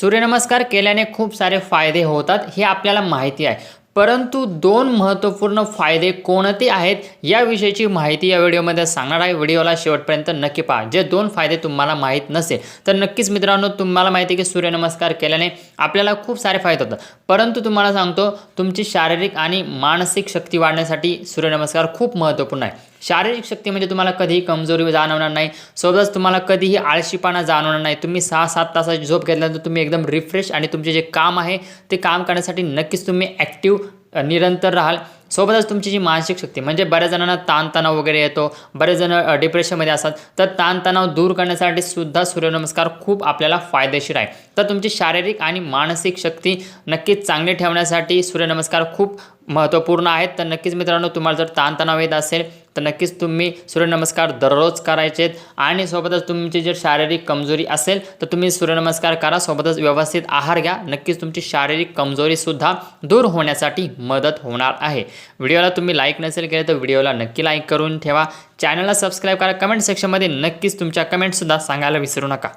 सूर्यनमस्कार केल्याने खूप सारे फायदे होतात हे आपल्याला माहिती आहे. परंतु दोन महत्त्वपूर्ण फायदे कोणते आहेत याविषयीची माहिती या व्हिडिओमध्ये सांगणार आहे. व्हिडिओला शेवटपर्यंत नक्की पहा. जे दोन फायदे तुम्हाला माहीत नसेल तर नक्कीच मित्रांनो तुम्हाला माहिती आहे की सूर्यनमस्कार केल्याने आपल्याला खूप सारे फायदे होतात. परंतु तुम्हाला सांगतो तुमची शारीरिक आणि मानसिक शक्ती वाढण्यासाठी सूर्यनमस्कार खूप महत्त्वपूर्ण आहे. शारीरिक शक्ती म्हणजे तुम्हाला कधीही कमजोरी जाणवणार नाही. सोबतच तुम्हाला कधीही आळशीपणा जाणवणार नाही. तुम्ही सहा सात तासाची झोप घेतल्यानंतर तुम्ही एकदम रिफ्रेश आणि तुमचे जे काम आहे ते काम करण्यासाठी नक्कीच तुम्ही ॲक्टिव्ह निरंतर राहाल. सोबतच तुमची जी मानसिक शक्ती म्हणजे बऱ्याच जणांना ताणतणाव वगैरे येतो बरेच जण डिप्रेशनमध्ये असतात. तर ताणतणाव दूर करण्यासाठी सुद्धा सूर्यनमस्कार खूप आपल्याला फायदेशीर आहे. तर तुमची शारीरिक आणि मानसिक शक्ती नक्कीच चांगली ठेवण्यासाठी सूर्यनमस्कार खूप महत्त्वपूर्ण आहेत. तर नक्कीच मित्रांनो तुम्हाला जर ताणतणाव येत असेल तर नक्कीच तुम्ही सूर्यनमस्कार दररोज करायचेत आणि सोबतच तुमची जर शारीरिक कमजोरी असेल तर तुम्ही सूर्यनमस्कार करा. सोबतच व्यवस्थित आहार घ्या. नक्कीच तुमची शारीरिक कमजोरीसुद्धा दूर होण्यासाठी मदत होणार आहे. व्हिडिओला तुम्ही लाईक नसेल केले तर व्हिडिओला नक्की लाईक करून ठेवा. चॅनलला सबस्क्राईब करा. कमेंट सेक्शनमध्ये नक्कीच तुमच्या कमेंटसुद्धा सांगायला विसरू नका.